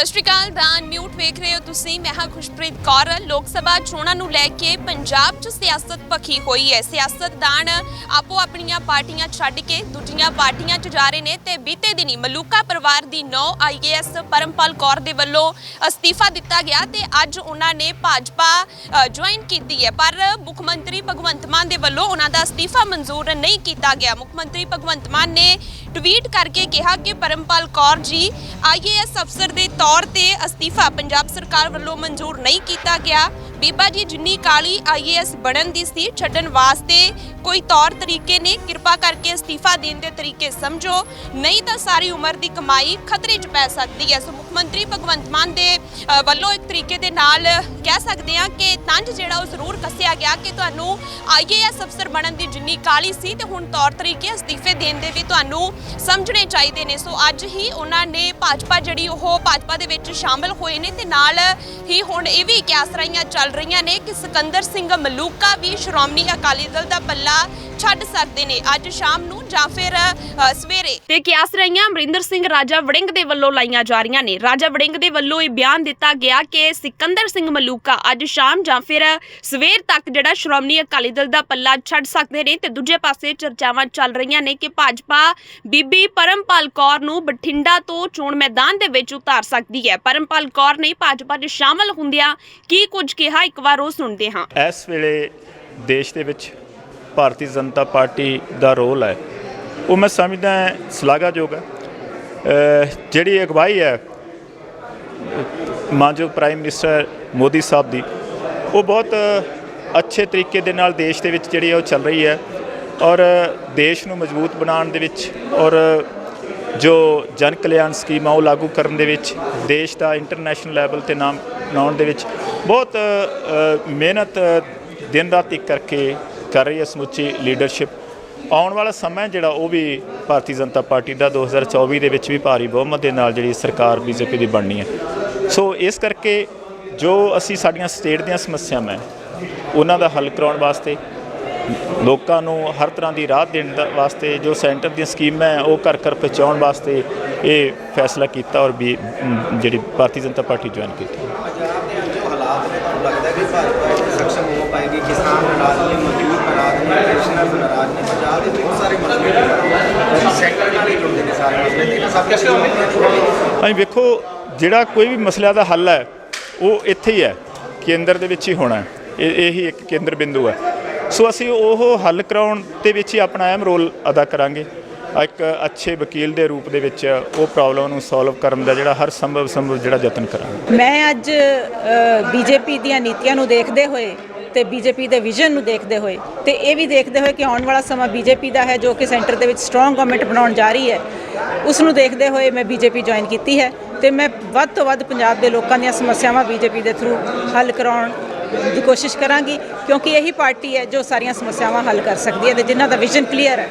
ਸਤਿ ਸ਼੍ਰੀ ਅਕਾਲ ਦਾਨ ਨਿਊਟ ਵੇਖ ਰਹੇ ਹੋ ਤੁਸੀਂ। ਮੈਂ ਹਾਂ ਖੁਸ਼ਪ੍ਰੀਤ ਕੌਰ। ਲੋਕ ਸਭਾ ਚੋਣਾਂ ਨੂੰ ਲੈ ਕੇ ਪੰਜਾਬ 'ਚ ਸਿਆਸਤ ਭਖੀ ਹੋਈ ਹੈ। ਸਿਆਸਤਦਾਨ ਆਪੋ ਆਪਣੀਆਂ ਪਾਰਟੀਆਂ ਛੱਡ ਕੇ ਦੂਜੀਆਂ ਪਾਰਟੀਆਂ 'ਚ ਜਾ ਰਹੇ ਨੇ ਤੇ ਬੀਤੇ ਦਿਨੀ ਮਲੂਕਾ ਪਰਿਵਾਰ ਦੀ ਨੌ ਆਈਏਐਸ ਪਰਮਪਾਲ ਕੌਰ ਦੇ ਵੱਲੋਂ ਅਸਤੀਫਾ ਦਿੱਤਾ ਗਿਆ ਤੇ ਅੱਜ ਉਹਨਾਂ ਨੇ ਭਾਜਪਾ ਜੁਆਇਨ ਕੀਤੀ ਹੈ। ਪਰ ਮੁੱਖ ਮੰਤਰੀ ਭਗਵੰਤ ਮਾਨ ਦੇ ਵੱਲੋਂ ਉਹਨਾਂ ਦਾ ਅਸਤੀਫਾ ਮਨਜ਼ੂਰ ਨਹੀਂ ਕੀਤਾ ਗਿਆ। ਮੁੱਖ ਮੰਤਰੀ ਭਗਵੰਤ ਮਾਨ ਨੇ ਟਵੀਟ ਕਰਕੇ ਕਿਹਾ ਕਿ ਪਰਮਪਾਲ ਕੌਰ ਜੀ, ਆਈਏਐਸ ਅਫਸਰ ਦੇ ਤੌਰ ਤੇ ਅਸਤੀਫਾ ਪੰਜਾਬ ਸਰਕਾਰ ਵੱਲੋਂ ਮਨਜ਼ੂਰ ਨਹੀਂ ਕੀਤਾ ਗਿਆ। ਬੀਬਾ ਜੀ, ਜਿੰਨੀ ਕਾਲੀ ਆਈਏਐਸ ਬਣਨ ਦੀ ਸੀ, ਛੱਡਣ ਵਾਸਤੇ ਕੋਈ ਤੌਰ ਤਰੀਕੇ ਨੇ? ਕਿਰਪਾ ਕਰਕੇ ਅਸਤੀਫਾ ਦੇਣ ਦੇ ਤਰੀਕੇ ਸਮਝੋ। ਨਹੀਂ ਤਾਂ ਸਾਰੀ ਉਮਰ ਦੀ ਕਮਾਈ ਖਤਰੇ 'ਚ ਪੈ ਸਕਦੀ ਹੈ। ਸੋ ਮੁੱਖ ਮੰਤਰੀ ਭਗਵੰਤ ਮਾਨ ਦੇ ਵੱਲੋਂ ਇੱਕ ਤਰੀਕੇ ਦੇ ਨਾਲ ਕਹਿ ਸਕਦੇ ਹਾਂ ਕਿ ਤੰਜ ਜਿਹੜਾ ਉਹ ਜ਼ਰੂਰ ਕੱਸਿਆ ਗਿਆ ਕਿ ਤੁਹਾਨੂੰ ਆਈਏਐਸ ਅਫਸਰ ਬਣਨ ਦੀ ਜਿੰਨੀ ਕਾਲੀ ਸੀ ਤੇ ਹੁਣ ਤੌਰ ਤਰੀਕੇ ਅਸਤੀਫੇ ਦੇਣ ਦੇ ਵੀ ਤੁਹਾਨੂੰ ਸਮਝਣੇ ਚਾਹੀਦੇ ਨੇ। ਸੋ ਅੱਜ ਹੀ ਉਹਨਾਂ ਨੇ ਭਾਜਪਾ ਜਿਹੜੀ ਉਹ ਭਾਜਪਾ ਦੇ ਵਿੱਚ ਸ਼ਾਮਲ ਹੋਏ ਨੇ ਤੇ ਨਾਲ ਹੀ ਹੁਣ ਇਹ ਵੀ ਕਿਆਸਰਾਈਆਂ ਚੱਲ ਚੱਲ ਰਹੀਆਂ ਨੇ ਕਿ ਸਿਕੰਦਰ ਸਿੰਘ ਮਲੂਕਾ ਵੀ ਸ਼੍ਰੋਮਣੀ ਅਕਾਲੀ ਦਲ ਦਾ ਪੱਲਾ ਛੱਡ ਸਕਦੇ ਨੇ ਅੱਜ ਸ਼ਾਮ ਨੂੰ ਜਾਂ ਫਿਰ ਸਵੇਰੇ। ਤੇ ਕਿਆਸ ਰਹੀਆਂ ਅਮਰਿੰਦਰ ਸਿੰਘ ਰਾਜਾ ਵੜਿੰਗ ਦੇ ਵੱਲੋਂ ਲਾਈਆਂ ਜਾ ਰਹੀਆਂ ਨੇ। ਰਾਜਾ ਵੜਿੰਗ ਦੇ ਵੱਲੋਂ ਇਹ ਬਿਆਨ ਦਿੱਤਾ ਗਿਆ ਕਿ ਸਿਕੰਦਰ ਸਿੰਘ ਮਲੂਕਾ ਅੱਜ ਸ਼ਾਮ ਜਾਂ ਫਿਰ ਸਵੇਰ ਤੱਕ ਜਿਹੜਾ ਸ਼੍ਰੋਮਣੀ ਅਕਾਲੀ ਦਲ ਦਾ ਪੱਲਾ ਛੱਡ ਸਕਦੇ ਨੇ। ਤੇ ਦੂਜੇ ਪਾਸੇ ਚਰਚਾਵਾਂ ਚੱਲ ਰਹੀਆਂ ਨੇ ਕਿ ਭਾਜਪਾ ਬੀਬੀ ਪਰਮਪਾਲ ਕੌਰ ਨੂੰ ਬਠਿੰਡਾ ਤੋਂ ਚੋਣ ਮੈਦਾਨ ਦੇ ਵਿੱਚ ਉਤਾਰ ਸਕਦੀ ਹੈ। ਪਰਮਪਾਲ ਕੌਰ ਨੇ ਭਾਜਪਾ 'ਚ ਸ਼ਾਮਲ ਹੁੰਦਿਆਂ ਕੀ ਕੁਝ ਕਿਹਾ ਇੱਕ ਵਾਰ ਉਹ ਸੁਣਦੇ ਹਾਂ। ਇਸ ਵੇਲੇ ਦੇਸ਼ ਦੇ ਵਿੱਚ ਭਾਰਤੀ ਜਨਤਾ ਪਾਰਟੀ ਦਾ ਰੋਲ ਹੈ। ਉਹ ਮੈਂ ਸਮਝਦਾ ਸ਼ਲਾਘਾਯੋਗ ਹੈ। ਜਿਹੜੀ ਅਗਵਾਈ ਹੈ, ਮਾਨਯੋਗ ਪ੍ਰਾਈਮ ਮਿਨਿਸਟਰ ਮੋਦੀ ਸਾਹਿਬ ਦੀ, ਉਹ ਬਹੁਤ ਅੱਛੇ ਤਰੀਕੇ ਦੇ ਨਾਲ ਦੇਸ਼ ਦੇ ਵਿੱਚ ਜਿਹੜੀ ਉਹ ਚੱਲ ਰਹੀ ਹੈ ਔਰ ਦੇਸ਼ ਨੂੰ ਮਜ਼ਬੂਤ ਬਣਾਉਣ ਦੇ ਵਿੱਚ ਔਰ ਜੋ ਜਨ ਕਲਿਆਣ ਸਕੀਮ ਆ, ਉਹ ਲਾਗੂ ਕਰਨ ਦੇ ਵਿੱਚ ਦੇਸ਼ ਦਾ ਇੰਟਰਨੈਸ਼ਨਲ ਲੈਵਲ ਤੇ ਨਾਮ ਬਣਾਉਣ ਦੇ ਵਿੱਚ ਬਹੁਤ ਮਿਹਨਤ, ਦਿਨ ਰਾਤ ਇੱਕ ਕਰਕੇ ਕਰ ਰਹੀ ਹੈ ਸਮੁੱਚੀ ਲੀਡਰਸ਼ਿਪ ਆਉਣ ਵਾਲਾ ਸਮਾਂ ਜਿਹੜਾ ਉਹ ਵੀ ਭਾਰਤੀ ਜਨਤਾ ਪਾਰਟੀ ਦਾ 2024 ਦੇ ਵਿੱਚ ਵੀ ਭਾਰੀ ਬਹੁਮਤ ਦੇ ਨਾਲ ਜਿਹੜੀ ਸਰਕਾਰ ਬੀਜੇਪੀ ਦੀ ਬਣਨੀ ਹੈ। ਸੋ ਇਸ ਕਰਕੇ ਜੋ ਅਸੀਂ ਸਾਡੀਆਂ ਸਟੇਟ ਦੀਆਂ ਸਮੱਸਿਆਵਾਂ ਉਹਨਾਂ ਦਾ ਹੱਲ ਕਰਾਉਣ ਵਾਸਤੇ, ਲੋਕਾਂ ਨੂੰ ਹਰ ਤਰ੍ਹਾਂ ਦੀ ਰਾਹਤ ਦੇਣ ਵਾਸਤੇ, ਜੋ ਸੈਂਟਰ ਦੀਆਂ ਸਕੀਮਾਂ ਹੈ, ਉਹ ਘਰ ਘਰ ਪਹੁੰਚਾਉਣ ਵਾਸਤੇ ਇਹ ਫੈਸਲਾ ਕੀਤਾ ਔਰ ਵੀ ਜਿਹੜੀ ਭਾਰਤੀ ਜਨਤਾ ਪਾਰਟੀ ਜੁਆਇਨ ਕੀਤੀ। ਪੰਜਾਬ ਦੇ ਜੋ ਹਾਲਾਤ ਨੇ ਤੁਹਾਨੂੰ ਲੱਗਦਾ ਕਿ ਭਾਜਪਾ ਸક્ષਮ ਹੋ ਪਾਏਗੀ ਕਿਸਾਨ ਨਾਰਾਜ਼ ਨੇ ਮਜ਼ਦੂਰ ਨਾਰਾਜ਼ ਨੇ ਪੈਨਸ਼ਨਰ ਨਾਰਾਜ਼ ਨੇ ਪੰਜਾਬ ਦੇ ਬਹੁਤ ਸਾਰੇ ਮਸਲੇ ਨੇ ਸੈਕਟਰ ਨਾਲ ਹੀ ਜੁੜਦੇ ਨੇ ਸਾਰੇ ਮਸਲੇ ਤੇ ਸਭ ਦੇ ਸਮਾਧਾਨ ਅਸੀਂ ਵੇਖੋ, ਜਿਹੜਾ ਕੋਈ ਵੀ ਮਸਲਿਆਂ ਦਾ ਹੱਲ ਹੈ, ਉਹ ਇੱਥੇ ਹੀ ਹੈ, ਕੇਂਦਰ ਦੇ ਵਿੱਚ ਹੀ ਹੋਣਾ ਇਹ, ਇਹੀ ਇੱਕ ਕੇਂਦਰ ਬਿੰਦੂ ਹੈ। ਸੋ ਅਸੀਂ ਉਹ ਹੱਲ ਕਰਾਉਣ ਦੇ ਵਿੱਚ ਹੀ ਆਪਣਾ ਅਹਿਮ ਰੋਲ ਅਦਾ ਕਰਾਂਗੇ। ਇੱਕ ਅੱਛੇ ਵਕੀਲ ਦੇ ਰੂਪ ਦੇ ਵਿੱਚ ਉਹ ਪ੍ਰੋਬਲਮ ਨੂੰ ਸੋਲਵ ਕਰਨ ਦਾ ਜਿਹੜਾ ਹਰ ਸੰਭਵ ਸੰਭਵ ਜਿਹੜਾ ਯਤਨ ਕਰਾਂਗੇ। ਮੈਂ ਅੱਜ ਬੀਜੇਪੀ ਦੀਆਂ ਨੀਤੀਆਂ ਨੂੰ ਦੇਖਦੇ ਹੋਏ ਤੇ ਬੀਜੇਪੀ ਦੇ ਵਿਜ਼ਨ ਨੂੰ ਦੇਖਦੇ ਹੋਏ ਤੇ ਇਹ ਵੀ ਦੇਖਦੇ ਹੋਏ ਕਿ ਆਉਣ ਵਾਲਾ ਸਮਾਂ ਬੀਜੇਪੀ ਦਾ ਹੈ ਜੋ ਕਿ ਸੈਂਟਰ ਦੇ ਵਿੱਚ ਸਟਰੋਂਗ ਗਵਰਨਮੈਂਟ ਬਣਾਉਣ ਜਾ ਰਹੀ ਹੈ, ਉਸ ਨੂੰ ਦੇਖਦੇ ਹੋਏ ਮੈਂ ਬੀਜੇਪੀ ਜੁਆਇਨ ਕੀਤੀ ਹੈ ਤੇ ਮੈਂ ਵੱਧ ਤੋਂ ਵੱਧ ਪੰਜਾਬ ਦੇ ਲੋਕਾਂ ਦੀਆਂ ਸਮੱਸਿਆਵਾਂ ਬੀਜੇਪੀ ਦੇ ਥਰੂ ਹੱਲ ਕਰਾਉਣ ਦੀ ਕੋਸ਼ਿਸ਼ ਕਰਾਂਗੀ ਕਿਉਂਕਿ ਇਹੀ ਪਾਰਟੀ ਹੈ ਜੋ ਸਾਰੀਆਂ ਸਮੱਸਿਆਵਾਂ ਹੱਲ ਕਰ ਸਕਦੀ ਹੈ ਤੇ ਜਿਨ੍ਹਾਂ ਦਾ ਵਿਜ਼ਨ ਕਲੀਅਰ ਹੈ।